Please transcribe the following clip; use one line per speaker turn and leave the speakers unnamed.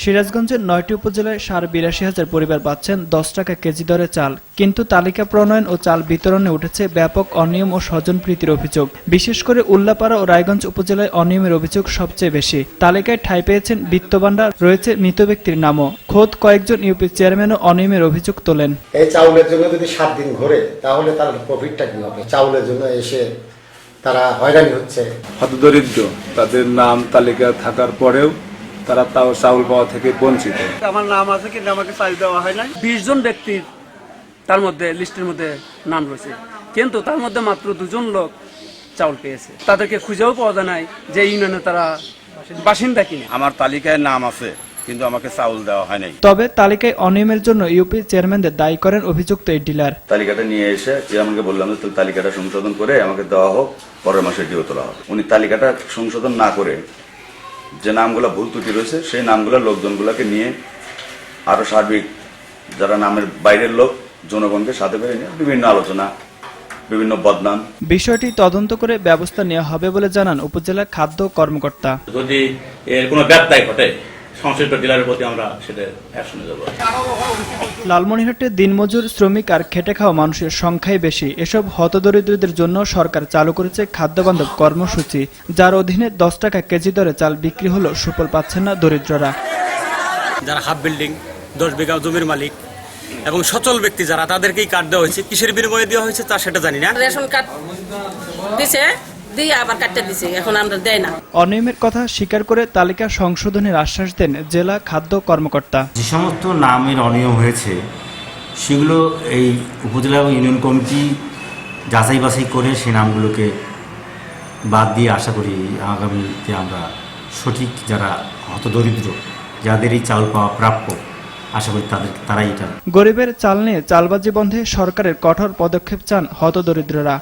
সিরাজগঞ্জের নয়টি উপজেলায় সাড়ে বিরাশি হাজার পরিবার পাচ্ছেন দশ টাকা কেজি দরে চাল। কিন্তু তালিকা প্রণয়ন ও চাল বিতরণে উঠেছে ব্যাপক অনিয়ম ও স্বজনপ্রীতির অভিযোগ। বিশেষ করে উল্লাপাড়া ও রায়গঞ্জ উপজেলায় অনিয়মের অভিযোগ সবচেয়ে বেশি। তালিকায় ঠাঁই পেয়েছেন বিত্তবান্ডার রয়েছে মৃত ব্যক্তির নামও। খোদ কয়েকজন ইউপি চেয়ারম্যানও অনিয়মের অভিযোগ তোলেন।
এই চাউলের জন্য যদি সাত দিন ঘোরে তাহলে তার প্রফিটটা কি হবে? চাউলের জন্য এসে তারা হয়রানি হচ্ছে।
হতদরিদ্র তাদের নাম তালিকা থাকার পরেও তারা তাও চাউল পাওয়া থেকে বঞ্চিত।
আমার নাম আছে কিন্তু আমাকে চাল দেওয়া হয় নাই। বিশ জন ব্যক্তির তার মধ্যে লিস্টের মধ্যে নাম রয়েছে। কিন্তু তার মধ্যে মাত্র দুজন লোক চাউল পেয়েছে। তাদেরকে খুঁজেও পাওয়া যায় নাই যে ইউনিয়নে তারা বাসিন্দা কিনা।
আমার তালিকায় নাম আছে কিন্তু আমাকে চাউল দেওয়া হয় নাই।
তবে তালিকায় অনিয়মের জন্য ইউপি চেয়ারম্যানদের দায়ী করেন অভিযুক্ত এই ডিলার।
তালিকাটা নিয়ে এসে চেয়ারম্যানকে বললাম যে তালিকাটা সংশোধন করে আমাকে দেওয়া হোক পরের মাসে ডিও তোলা হোক উনি তালিকাটা সংশোধন না করে যে নামগুলো ভুল ত্রুটি রয়েছে সেই নামগুলো লোকজনগুলোকে নিয়ে আরও সার্বিক যারা নামের বাইরের লোক জনগণকে সাথে করে নিয়ে বিভিন্ন আলোচনা বিভিন্ন বদনাম।
বিষয়টি তদন্ত করে ব্যবস্থা নেওয়া হবে বলে জানান উপজেলা খাদ্য কর্মকর্তা।
যদি এর কোনো ব্যত্যয় ঘটে সংশ্লিষ্ট ডিলারের প্রতি আমরা সেটা অ্যাকশনে যাব।
লালমনিরহাটে দিনমজুর শ্রমিক আর খেটে খাওয়া মানুষের সংখ্যাই বেশি। এসব হতদরিদ্রদের জন্য সরকার চালু করেছে খাদ্যবান্ধব কর্মসূচি যার অধীনে দশ টাকা কেজি দরে চাল বিক্রি হলো সুফল পাচ্ছেন না দরিদ্ররা।
যারা হাফ বিল্ডিং দশ বিঘা জমির মালিক এবং সচল ব্যক্তি যারা তাদেরকেই কার্ড দেওয়া হয়েছে। কিসের বিনিময়ে দেওয়া হয়েছে তা সেটা জানি না।
রেশন কার্ড দিছে। দিয়ে আবার কাটতে দিছে এখন আমরা দেয় না।
অনিয়মের কথা স্বীকার করে তালিকা সংশোধনের আশ্বাস দেন জেলা খাদ্য কর্মকর্তা।
যে সমস্ত নামের অনিয়ম হয়েছে সেগুলো এই উপজেলা ইউনিয়ন কমিটি যাচাই বাছাই করে সেই নামগুলোকে বাদ দিয়ে আশা করি আগামীতে আমরা সঠিক যারা হতদরিদ্র যাদের এই চাউল পাওয়া প্রাপ্য আশা করি তাদের তারাই এটা
গরিবের চাল নিয়ে চালবাজি বন্ধে সরকারের কঠোর পদক্ষেপ চান হতদরিদ্ররা।